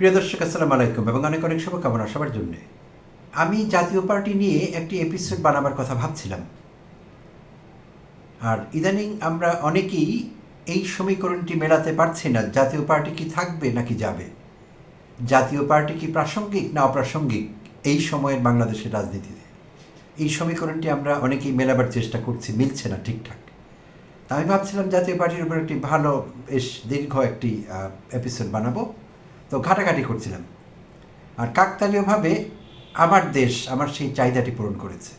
প্রিয় দর্শক, আসসালামু আলাইকুম এবং অনেক অনেক শুভকামনা সবার জন্য। আমি জাতীয় পার্টি নিয়ে একটি এপিসোড বানাবার কথা ভাবছিলাম। আর ইদানিং আমরা অনেকেই এই সমীকরণটি মেলাতে পারছি না, জাতীয় পার্টি কি থাকবে নাকি যাবে? জাতীয় পার্টি কি প্রাসঙ্গিক না অপ্রাসঙ্গিক এই সময়ের বাংলাদেশের রাজনীতিতে? এই সমীকরণটি আমরা অনেকেই মেলাবার চেষ্টা করছি, মিলছে না ঠিকঠাক। তা আমি ভাবছিলাম জাতীয় পার্টির উপর একটি ভালো, বেশ দীর্ঘ একটি এপিসোড বানাবো। তো ঘাটাঘাটি করছিলাম। আর কাকতালীয়ভাবে আমার দেশ আমার সেই চাহিদাটি পূরণ করেছে।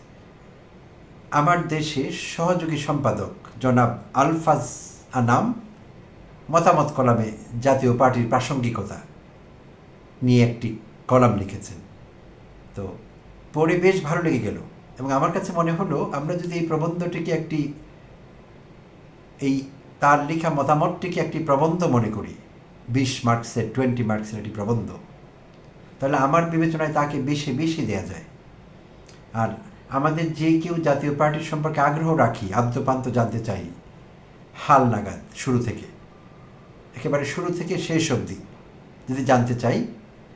আমার দেশে সহযোগী সম্পাদক জনাব আলফাজ আনাম মতামত কলামে জাতীয় পার্টির প্রাসঙ্গিকতা নিয়ে একটি কলাম লিখেছেন। তো পড়ে বেশ ভালো লেগে গেল এবং আমার কাছে মনে হলো আমরা যদি এই প্রবন্ধটিকে একটি এই তার লেখা মতামতটিকে একটি প্রবন্ধ মনে করি বিশ মার্কসের টোয়েন্টি মার্কসের একটি প্রবন্ধ। তাহলে আমার বিবেচনায় তাকে বেশি বেশি দেওয়া যায়। আর আমাদের যে কেউ জাতীয় পার্টির সম্পর্কে আগ্রহ রাখি, আদ্যপান্ত জানতে চাই, হাল নাগাদ, শুরু থেকে। একেবারে শুরু থেকে শেষ অবধি যদি জানতে চাই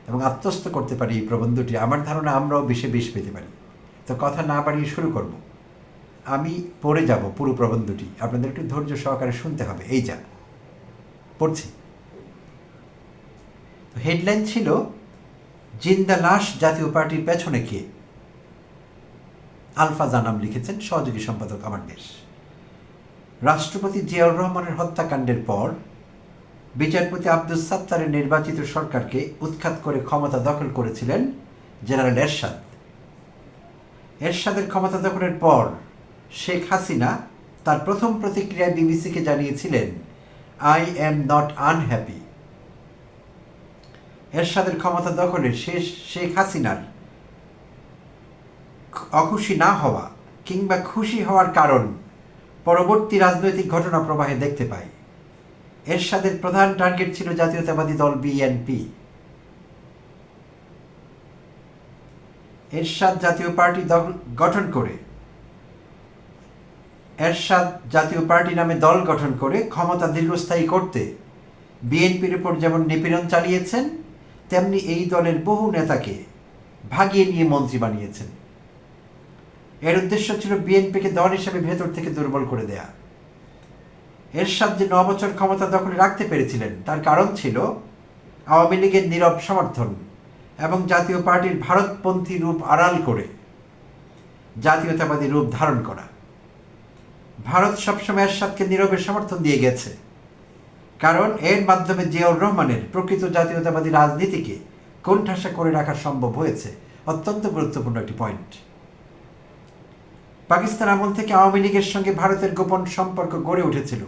এবং আত্মস্থ করতে পারি এই প্রবন্ধটি, আমার ধারণা আমরাও বেশি, বেশ পেতে পারি। তো কথা না বাড়িয়ে শুরু করব। আমি পড়ে যাব পুরো প্রবন্ধটি। আপনাদের একটু ধৈর্য সহকারে শুনতে হবে। এই যা, পড়ছি। হেডলাইন ছিল জিন্দা লাশ জাতীয় পার্টির পেছনে কে আলফা জানাম লিখেছেন সহযোগী সম্পাদক আমার দেশ রাষ্ট্রপতি জিয়াউর রহমানের হত্যাকাণ্ডের পর, বিচারপতি আব্দুল সাত্তারের নির্বাচিত সরকারকে উৎখাত করে ক্ষমতা দখল করেছিলেন জেনারেল এরশাদ। এরশাদের ক্ষমতা দখলের পর, শেখ হাসিনা তার প্রথম প্রতিক্রিয়ায় বিবিসিকে জানিয়েছিলেন, আই এম নট আনহ্যাপি। এরশাদের ক্ষমতা দখলে শেষ শেখ হাসিনার অখুশি না হওয়া কিংবা খুশি হওয়ার কারণ পরবর্তী রাজনৈতিক ঘটনা প্রবাহে দেখতে পাই। এরশাদের প্রধান টার্গেট ছিল জাতীয়তাবাদী দল বিএনপি এরশাদ জাতীয় পার্টি গঠন করে। এরশাদ জাতীয় পার্টি নামে দল গঠন করে ক্ষমতা দীর্ঘস্থায়ী করতে বিএনপির উপর যেমন নিপীড়ন চালিয়েছেন তেমনি এই দলের বহু নেতাকে ভাগিয়ে নিয়ে মন্ত্রী বানিয়েছেন। এর উদ্দেশ্য ছিল বিএনপিকে দল হিসেবে ভেতর থেকে দুর্বল করে দেয়া। এরশাদ যে ন ক্ষমতা দখলে রাখতে পেরেছিলেন, তার কারণ ছিল আওয়ামী লীগের নীরব সমর্থন এবং জাতীয় পার্টির ভারতপন্থী রূপ আড়াল করে জাতীয়তাবাদী রূপ ধারণ করা। ভারত সবসময় এরশাদকে নীরবের সমর্থন দিয়ে গেছে। কারণ এর মাধ্যমে জিয়াউর রহমানের প্রকৃত জাতীয়তাবাদী রাজনীতিকে কোণঠাসা করে রাখা সম্ভব হয়েছে। অত্যন্ত গুরুত্বপূর্ণ একটি পয়েন্ট। পাকিস্তান আমল থেকে আওয়ামী লীগের সঙ্গে ভারতের গোপন সম্পর্ক গড়ে উঠেছিল,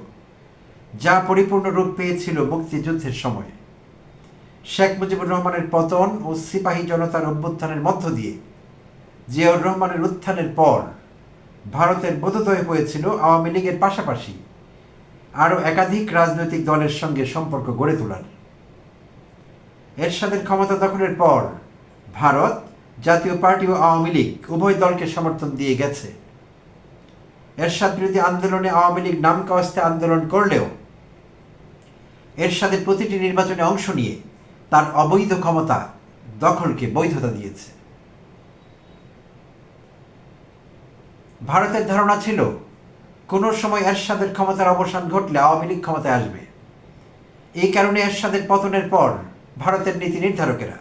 যা পরিপূর্ণ রূপ পেয়েছিল মুক্তিযুদ্ধের সময়। শেখ মুজিবুর রহমানের পতন ও সিপাহী জনতার অভ্যুত্থানের মধ্য দিয়ে জিয়াউর রহমানের উত্থানের পর ভারতের বোধোদয় হয়েছিল আওয়ামী লীগের পাশাপাশি আরও একাধিক রাজনৈতিক দলের সঙ্গে সম্পর্ক গড়ে তোলার। এরশাদের ক্ষমতা দখলের পর ভারত জাতীয় পার্টি ও আওয়ামী লীগ উভয় দলকে সমর্থন দিয়ে গেছে। এরশাদ বিরোধী আন্দোলনে আওয়ামী লীগ নাম কাওয়াস্তে আন্দোলন করলেও এরশাদের প্রতিটি নির্বাচনে অংশ নিয়ে তার অবৈধ ক্ষমতা দখলকে বৈধতা দিয়েছে। ভারতের ধারণা ছিল কোনো সময় এরশাদের ক্ষমতার অবসান ঘটলে আওয়ামী লীগ ক্ষমতায় আসবে। এই কারণে এরশাদের পতনের পর ভারতের নীতি নির্ধারকেরা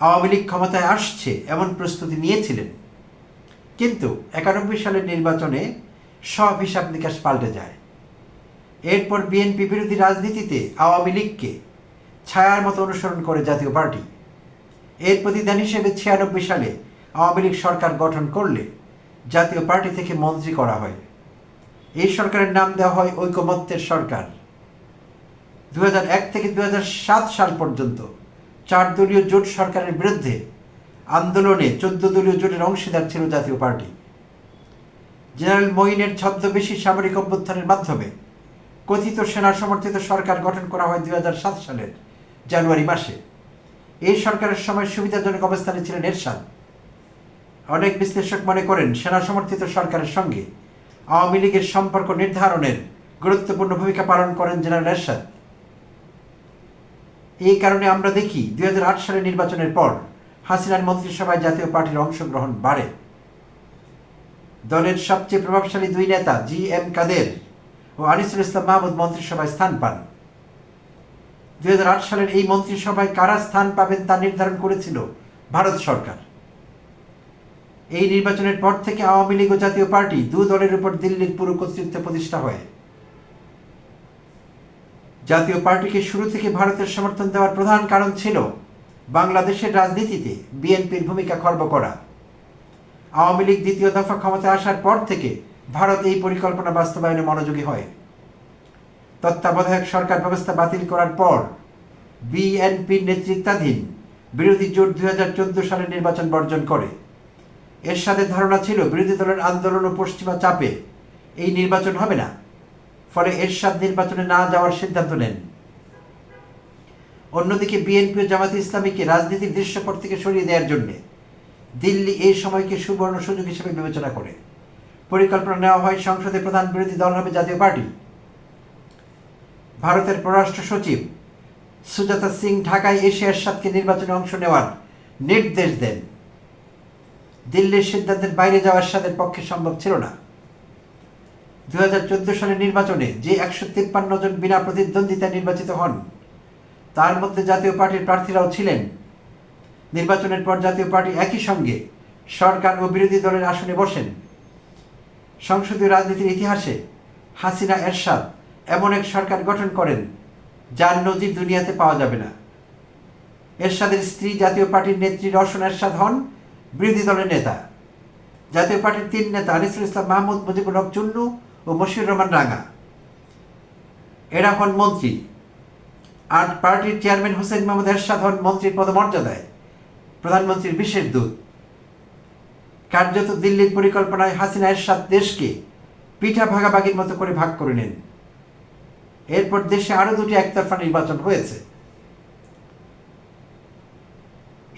আওয়ামী লীগ ক্ষমতায় আসছে এমন প্রস্তুতি নিয়েছিলেন। কিন্তু একানব্বই সালের নির্বাচনে সব হিসাব নিকাশ পাল্টে যায়। এরপর বিএনপি বিরোধী রাজনীতিতে আওয়ামী লীগকে ছায়ার মতো অনুসরণ করে জাতীয় পার্টি। এর প্রতিদান হিসেবে ছিয়ানব্বই সালে আওয়ামী লীগ সরকার গঠন করলে জাতীয় পার্টি থেকে মন্ত্রী করা হয়। এই সরকারের নাম দেওয়া হয় ঐকমত্যের সরকার। দু হাজার এক থেকে দু হাজার সাত সাল পর্যন্ত চার দলীয় জোট সরকারের বিরুদ্ধে আন্দোলনে চোদ্দ দলীয় জোটের অংশীদার ছিল জাতীয় পার্টি। জেনারেল মঈনের ছদ্মবেশী সামরিক অভ্যুত্থানের মাধ্যমে কথিত সেনা সমর্থিত সরকার গঠন করা হয় দুই হাজার সাত সালের জানুয়ারি মাসে। এই সরকারের সময় সুবিধাজনক অবস্থানে ছিলেন এরশাদ। অনেক বিশ্লেষক মনে করেন, সেনা সমর্থিত সরকারের সঙ্গে আওয়ামী লীগের সম্পর্ক নির্ধারণের গুরুত্বপূর্ণ ভূমিকা পালন করেন জেনারেল এরশাদ। এই কারণে আমরা দেখি দুই হাজার আট সালের নির্বাচনের পর হাসিনার মন্ত্রিসভায় জাতীয় পার্টির অংশগ্রহণ বাড়ে। দলের সবচেয়ে প্রভাবশালী দুই নেতা জি এম কাদের ও আনিসুল ইসলাম মাহমুদ মন্ত্রিসভায় স্থান পান। দুই হাজার আট সালের এই মন্ত্রিসভায় কারা স্থান পাবেন তা নির্ধারণ করেছিল ভারত সরকার। এই নির্বাচনের পর থেকে আওয়ামী লীগ ও জাতীয় পার্টি দু দলের উপর দিল্লির পুরো কর্তৃত্ব প্রতিষ্ঠা হয়। জাতীয় পার্টিকে শুরু থেকে ভারতের সমর্থন দেওয়ার প্রধান কারণ ছিল বাংলাদেশের রাজনীতিতে বিএনপির ভূমিকা খর্ব করা। আওয়ামী লীগ দ্বিতীয় দফা ক্ষমতায় আসার পর থেকে ভারত এই পরিকল্পনা বাস্তবায়নে মনোযোগী হয়। তত্ত্বাবধায়ক সরকার ব্যবস্থা বাতিল করার পর বিএনপির নেতৃত্বাধীন বিরোধী জোট দুই হাজার চোদ্দ সালের নির্বাচন বর্জন করে। এর সাথে ধারণা ছিল বিরোধী দলের আন্দোলন ও পশ্চিমা চাপে এই নির্বাচন হবে না। ফলে এরশাদ নির্বাচনে না যাওয়ার সিদ্ধান্ত নেন। অন্যদিকে বিএনপি ও জামাতে ইসলামীকে রাজনীতির দৃশ্যপট থেকে সরিয়ে দেওয়ার জন্য দিল্লি এই সময়কে সুবর্ণ সুযোগ হিসেবে বিবেচনা করে। পরিকল্পনা নেওয়া হয় সংসদে প্রধান বিরোধী দল হবে জাতীয় পার্টি। ভারতের পররাষ্ট্র সচিব সুজাতা সিং ঢাকায় এসে এরশাদকে নির্বাচনে অংশ নেওয়ার নির্দেশ দেন। দিল্লির সিদ্ধান্তের বাইরে যাওয়ার এরশাদের পক্ষে সম্ভব ছিল না। দু হাজার চোদ্দ সালের নির্বাচনে যে একশো তিপ্পান্ন জন বিনা প্রতিদ্বন্দ্বিতায় নির্বাচিত হন, তার মধ্যে জাতীয় পার্টির প্রার্থীরাও ছিলেন। নির্বাচনের পর জাতীয় পার্টি একই সঙ্গে সরকার ও বিরোধী দলের আসনে বসেন। সংসদীয় রাজনীতির ইতিহাসে হাসিনা, এরশাদ এমন এক সরকার গঠন করেন, যার নজির দুনিয়াতে পাওয়া যাবে না। এরশাদের স্ত্রী জাতীয় পার্টির নেত্রী রওশন এরশাদ হন বিরোধী দলের নেতা। জাতীয় পার্টির তিন নেতা, আনিসুল ইসলাম মাহমুদ, মুজিবুর হক চুন্নু ও মশিউর রহমান রাঙা এরা হন মন্ত্রী। আর পার্টির চেয়ারম্যান হোসেন মোহাম্মদ এরশাদ হন মন্ত্রীর পদমর্যাদায়। প্রধানমন্ত্রীর বিশেষ দূত। কার্যত দিল্লির পরিকল্পনায় হাসিনা এরশাদ দেশকে পিঠা ভাগাভাগির মতো করে ভাগ করে নেন। এরপর দেশে আরও দুটি একতরফা নির্বাচন হয়েছে।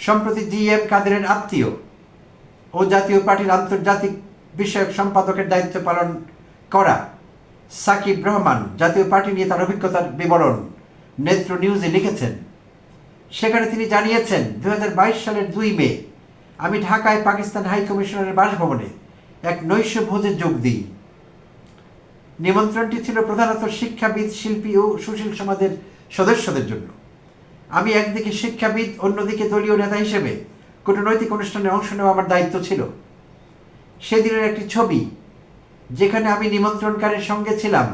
সম্প্রতি জি এম কাদেরের আত্মীয় ও জাতীয় পার্টির আন্তর্জাতিক বিষয়ক সম্পাদকের দায়িত্ব পালন করা সাকিব রহমান জাতীয় পার্টি নিয়ে তার অভিজ্ঞতার বিবরণ নেত্র নিউজে লিখেছেন। সেখানে তিনি জানিয়েছেন দু হাজার বাইশ সালের দুই মে আমি ঢাকায় পাকিস্তান হাই কমিশনারের বাসভবনে এক নৈশ ভোজে যোগ দিই। নিমন্ত্রণটি ছিল প্রধানত শিক্ষাবিদ, শিল্পী ও সুশীল সমাজের সদস্যদের জন্য। আমি একদিকে শিক্ষাবিদ, অন্যদিকে দলীয় নেতা হিসেবে। কূটনৈতিক অনুষ্ঠানে অংশ নেওয়া আমার দায়িত্ব ছিল। সেদিনের একটি ছবি, যেখানে আমি নিমন্ত্রণকারীর সঙ্গে ছিলাম।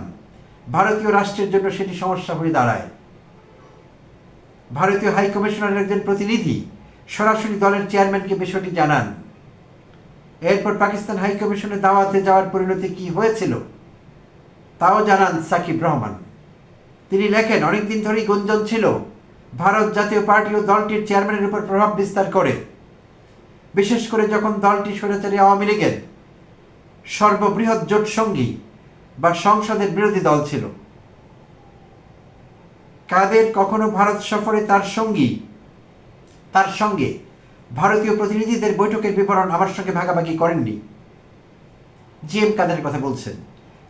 ভারতীয় রাষ্ট্রের জন্য সেটি সমস্যা হয়ে দাঁড়ায়। ভারতীয় হাই কমিশনারের একজন প্রতিনিধি সরাসরি দলের চেয়ারম্যানকে বিষয়টি জানান। এরপর পাকিস্তান হাই কমিশনের দাওয়াতে যাওয়ার পরিণতি কি হয়েছিল, তাও জানান সাকিব রহমান। তিনি লেখেন, অনেকদিন ধরেই গুঞ্জন ছিল ভারত জাতীয় পার্টি ও দলটির চেয়ারম্যানের উপর প্রভাব বিস্তার করে। বিশেষ করে যখন দলটি স্বৈরাচারী আওয়ামী লীগের সর্ববৃহৎ জোট সঙ্গী বা সংসদের বিরোধী দল ছিল। কাদের কখনো ভারত সফরে তার সঙ্গী, তার সঙ্গে ভারতীয় প্রতিনিধিদের বৈঠকের বিবরণ আমার সঙ্গে ভাগাভাগি করেননি। জি এম কাদের কথা বলছেন?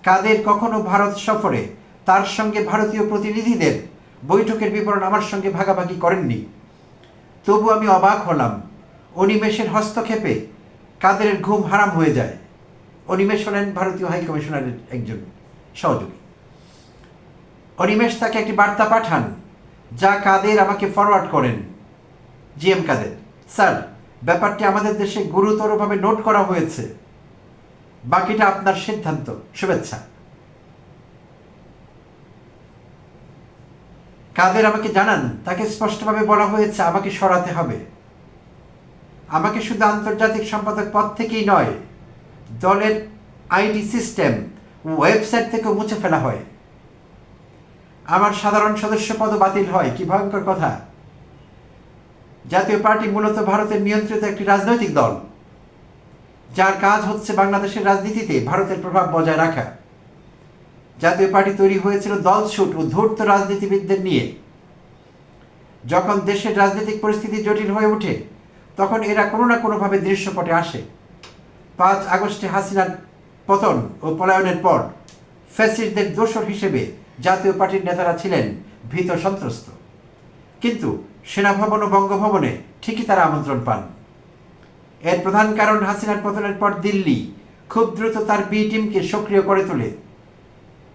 কাদের কখনো ভারত সফরে তার সঙ্গে ভারতীয় প্রতিনিধিদের বৈঠকের বিবরণ আমার সঙ্গে ভাগাভাগি করেননি। তবু আমি অবাক হলাম। অনিমেষের হস্তক্ষেপে কাদের ঘুম হারাম হয়ে যায়। অনিমেষ হলেন ভারতীয় হাইকমিশনারের একজন সহযোগী। অনিমেষ তাকে একটি বার্তা পাঠান, যা কাদের আমাকে ফরওয়ার্ড করেন। জি এম কাদের, স্যার, ব্যাপারটি আমাদের দেশে গুরুতরভাবে নোট করা হয়েছে। বাকিটা আপনার সিদ্ধান্ত। শুভেচ্ছা। কাদের আমাকে জানান? তাকে স্পষ্টভাবে বলা হয়েছে, আমাকে সরাতে হবে। আমাকে শুধু আন্তর্জাতিক সম্পাদক পদ থেকেই নয়, দলের আইডি সিস্টেম, ওয়েবসাইট থেকেও মুছে ফেলা হয়। আমার সাধারণ সদস্য পদ বাতিল হয়, কি ভয়ঙ্কর কথা। জাতীয় পার্টি মূলত ভারতের নিয়ন্ত্রিত একটি রাজনৈতিক দল, যার কাজ হচ্ছে বাংলাদেশের রাজনীতিতে ভারতের প্রভাব বজায় রাখা। জাতীয় পার্টি তৈরি হয়েছিল দলছুট ও ধূর্ত রাজনীতিবিদদের নিয়ে। যখন দেশের রাজনৈতিক পরিস্থিতি জটিল হয়ে ওঠে, তখন এরা কোনো না কোনোভাবে দৃশ্যপটে আসে। পাঁচ আগস্টে হাসিনার পতন ও পলায়নের পর ফ্যাসিস্টদের দোসর হিসেবে জাতীয় পার্টির নেতারা ছিলেন ভীত সন্ত্রস্ত। কিন্তু সেনাভবন ও বঙ্গভবনে ঠিকই তারা আমন্ত্রণ পান। এর প্রধান কারণ হাসিনার পতনের পর দিল্লি খুব দ্রুত তার বি টিমকে সক্রিয় করে তোলে।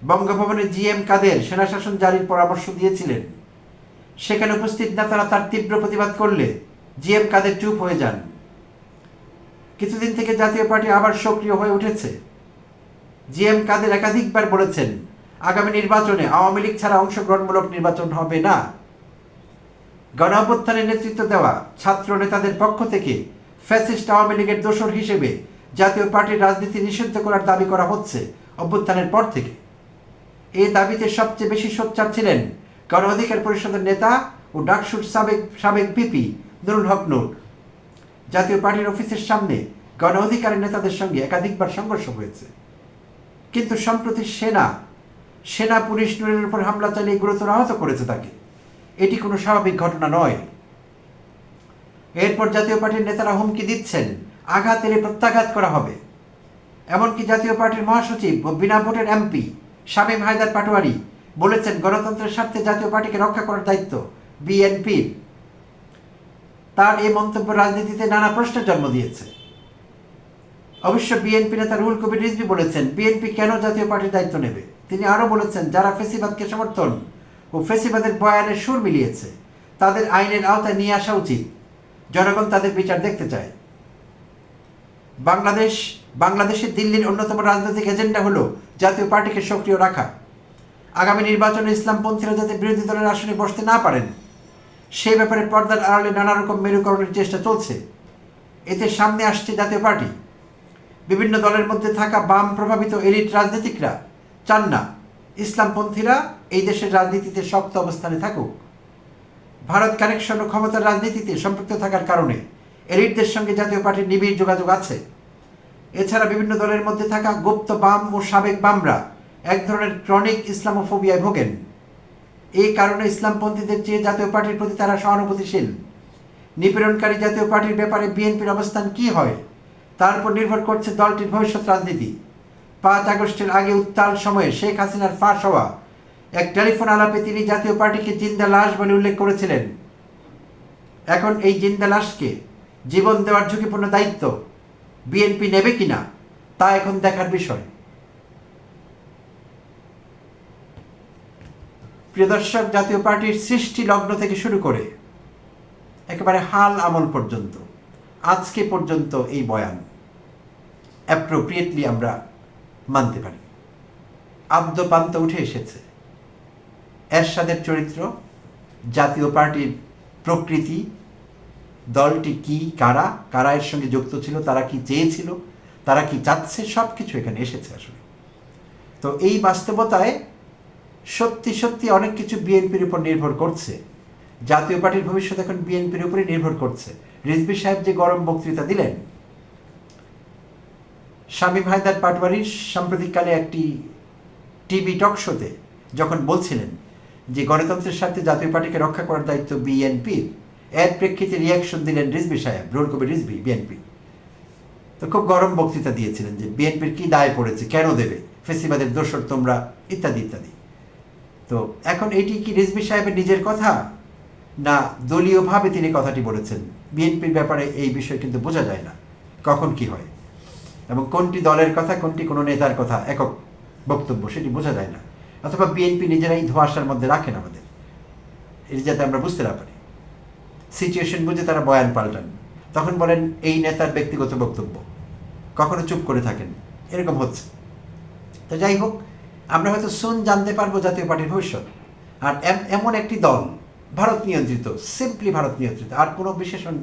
বঙ্গভবনে জি এম কাদের সেনাশাসন জারির পরামর্শ দিয়েছিলেন। সেখানে উপস্থিত নেতারা তার তীব্র প্রতিবাদ করলে জি এম কাদের চুপ হয়ে যান। কিছুদিন থেকে জাতীয় পার্টি আবার সক্রিয় হয়ে উঠেছে। জি এম কাদের একাধিকবার বলেছেন, আগামী নির্বাচনে আওয়ামী লীগ ছাড়া অংশগ্রহণমূলক নির্বাচন হবে না। গণ অভ্যুত্থানের নেতৃত্ব দেওয়া ছাত্র নেতাদের পক্ষ থেকে ফ্যাসিস্ট আওয়ামী লীগের দোষর হিসেবে জাতীয় পার্টির রাজনীতি নিষিদ্ধ করার দাবি করা হচ্ছে অভ্যুত্থানের পর থেকে। এই দাবিতে সবচেয়ে বেশি সোচ্চার ছিলেন গণ অধিকার পরিষদের নেতা ও ডাকসুর সাবেক সাবেক পিপি নুরুল হক নূর। জাতীয় পার্টির অফিসের সামনে গণ অধিকারের নেতাদের সঙ্গে একাধিকবার সংঘর্ষ হয়েছে। কিন্তু সম্প্রতি সেনা সেনা পুলিশ নুরের উপর হামলা চালিয়ে গুরুতর আহত করেছে তাকে। এটি কোনো স্বাভাবিক ঘটনা নয়। এরপর জাতীয় পার্টির নেতারা হুমকি দিচ্ছেন, আঘাত এলে প্রত্যাঘাত করা হবে। এমনকি জাতীয় পার্টির মহাসচিব ও বিনা ভোটের এমপি শামীম হায়দার পাটোয়ারি বলেছেন, গণতন্ত্রের স্বার্থে জাতীয় পার্টিকে রক্ষা করার দায়িত্ব বিএনপির। তার এই মন্তব্য রাজনীতিতে নানা প্রশ্নের জন্ম দিয়েছে। অবশ্য বিএনপি নেতা রুহুল কবির রিজভি বলেছেন, বিএনপি কেন জাতীয় পার্টির দায়িত্ব নেবে? তিনি আরও বলেছেন, যারা ফেসিবাদকে সমর্থন ও ফেসিবাদের বয়ানের সুর মিলিয়েছে, তাদের আইনের আওতায় নিয়ে আসা উচিত। জনগণ তাদের বিচার দেখতে চায়। বাংলাদেশ বাংলাদেশের দিল্লির অন্যতম রাজনৈতিক এজেন্ডা হলো জাতীয় পার্টিকে সক্রিয় রাখা। আগামী নির্বাচনে ইসলামপন্থীরা যাতে বিরোধী দলের আসনে বসতে না পারেন, সেই ব্যাপারে পর্দার আড়ালে নানা রকম মেরুকরণের চেষ্টা চলছে। এতে সামনে আসছে জাতীয় পার্টি। বিভিন্ন দলের মধ্যে থাকা বাম প্রভাবিত এলিট রাজনীতিকরা চান না, ইসলামপন্থীরা এই দেশের রাজনীতিতে শক্ত অবস্থানে থাকুক। ভারত কানেকশন ও ক্ষমতার রাজনীতিতে সম্পৃক্ত থাকার কারণে এলিটদের সঙ্গে জাতীয় পার্টির নিবিড় যোগাযোগ আছে। এছাড়া বিভিন্ন দলের মধ্যে থাকা গুপ্ত বাম ও সাবেক বামরা এক ধরনের ক্রনিক ইসলামোফোবিয়ায় ভোগেন। এই কারণে ইসলামপন্থীদের চেয়ে জাতীয় পার্টির প্রতি তারা সহানুভূতিশীল। নিপীড়নকারী জাতীয় পার্টির ব্যাপারে বিএনপির অবস্থান কি হয়, তার উপর নির্ভর করছে দলটির ভবিষ্যৎ রাজনীতি। পাঁচ আগস্টের আগে উত্তাল সময়ে শেখ হাসিনার ফাঁস হওয়া এক টেলিফোন আলাপে তিনি জাতীয় পার্টিকে জিন্দা লাশ বলে উল্লেখ করেছিলেন। এখন এই জিন্দা লাশকে জীবন দেওয়ার ঝুঁকিপূর্ণ দায়িত্ব বিএনপি নেবে কিনা, তা এখন দেখার বিষয়। প্রিয় দর্শক, জাতীয় পার্টির সৃষ্টি লগ্ন থেকে শুরু করে একেবারে হাল আমল পর্যন্ত, আজকে পর্যন্ত এই বয়ান। অ্যাপ্রোপ্রিয়েটলি আমরা মানতে পারি। আদ্যপান্ত উঠে এসেছে। এরশাদের চরিত্র, জাতীয় পার্টির প্রকৃতি দলটি কি, কারা কারা এর সঙ্গে যুক্ত ছিল, তারা কি চেয়েছিল, তারা কি চাচ্ছে সব কিছু এখানে এসেছে আসলে। তো এই বাস্তবতায় সত্যি সত্যি অনেক কিছু বিএনপির উপর নির্ভর করছে। জাতীয় পার্টির ভবিষ্যৎ এখন বিএনপির উপরে নির্ভর করছে। রিজবি সাহেব যে গরম বক্তৃতা দিলেন, শামীম হায়দার পাটওয়ারির সাম্প্রতিককালে একটি টিভি টক শোতে যখন বলছিলেন যে গণতন্ত্রের সাথে জাতীয় পার্টিকে রক্ষা করার দায়িত্ব বিএনপির এর প্রেক্ষিতে রিয়াকশন দিলেন রিজবি সাহেব, রোল কবির রিজবি বিএনপি তো খুব গরম বক্তৃতা দিয়েছিলেন যে বিএনপির কি দায় পড়েছে, কেন দেবে, ফেসিবাদের দোষর তোমরা, ইত্যাদি ইত্যাদি। তো এখন এটি কি রিজবি সাহেবের নিজের কথা? না, দলীয়ভাবে তিনি কথাটি বলেছেন। বিএনপির ব্যাপারে এই বিষয় কিন্তু বোঝা যায় না। কখন কি হয়? এবং কোনটি দলের কথা, কোনটি কোনো নেতার কথা, একক বক্তব্য, সেটি বোঝা যায় না। অথবা বিএনপি নিজেরাই ধোঁয়াশার মধ্যে রাখেন আমাদের। এটি যাতে আমরা বুঝতে না পারি। সিচুয়েশন বুঝে তারা বয়ান পাল্টান। তখন বলেন, এই নেতার ব্যক্তিগত বক্তব্য। কখনো চুপ করে থাকেন। এরকম হচ্ছে। তো যাই হোক, আমরা হয়তো সুন জানতে পারব জাতীয় পার্টির ভবিষ্যৎ। আর এম- এমন একটি দল, ভারত নিয়ন্ত্রিত সিম্পলি ভারত নিয়ন্ত্রিত, আর কোনো বিশেষণ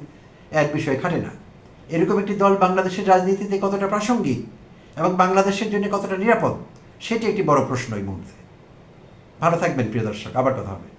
এর বিষয়ে খাটে না। এরকম একটি দল বাংলাদেশের রাজনীতিতে কতটা প্রাসঙ্গিক এবং বাংলাদেশের জন্য কতটা নিরাপদ, সেটি একটি বড় প্রশ্ন এই মুহূর্তে। ভালো থাকবেন, প্রিয় দর্শক। আবার কথা হবে।